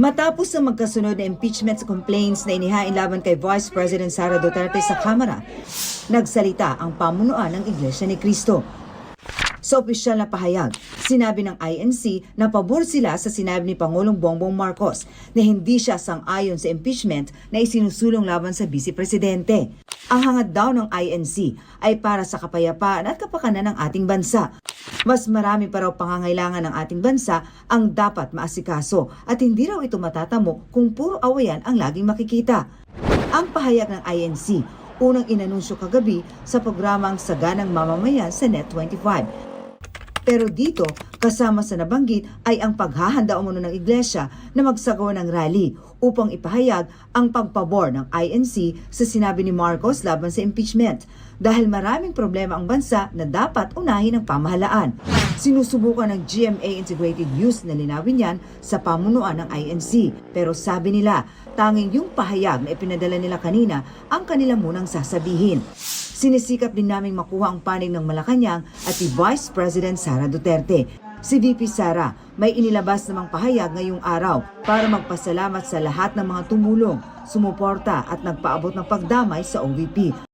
Matapos ang magkasunod na impeachment complaints na inihain laban kay Vice President Sara Duterte sa Kamara, nagsalita ang pamunuan ng Iglesia ni Cristo. Sa opisyal na pahayag, sinabi ng INC na pabor sila sa sinabi ni Pangulong Bongbong Marcos na hindi siya sang-ayon sa impeachment na isinusulong laban sa Vice Presidente. Ang hangad daw ng INC ay para sa kapayapaan at kapakanan ng ating bansa. Mas marami pa raw pangangailangan ng ating bansa ang dapat maasikaso at hindi raw ito matatamo kung puro awayan ang laging makikita. Ang pahayag ng INC, unang inanunsyo kagabi sa programang Saganang Mamamayan sa Net25. Pero dito, kasama sa nabanggit ay ang paghahanda umano ng iglesia na magsagawa ng rally upang ipahayag ang pagpabor ng INC sa sinabi ni Marcos laban sa impeachment dahil maraming problema ang bansa na dapat unahin ng pamahalaan. Sinusubukan ng GMA Integrated News na linawin yan sa pamunuan ng INC. Pero sabi nila, tanging yung pahayag na ipinadala nila kanina ang kanila munang sasabihin. Sinisikap din naming makuha ang panig ng Malacanang at ni Vice President Sara Duterte. Si VP Sara may inilabas namang pahayag ngayong araw para magpasalamat sa lahat ng mga tumulong, sumuporta at nagpaabot ng pagdamay sa OVP.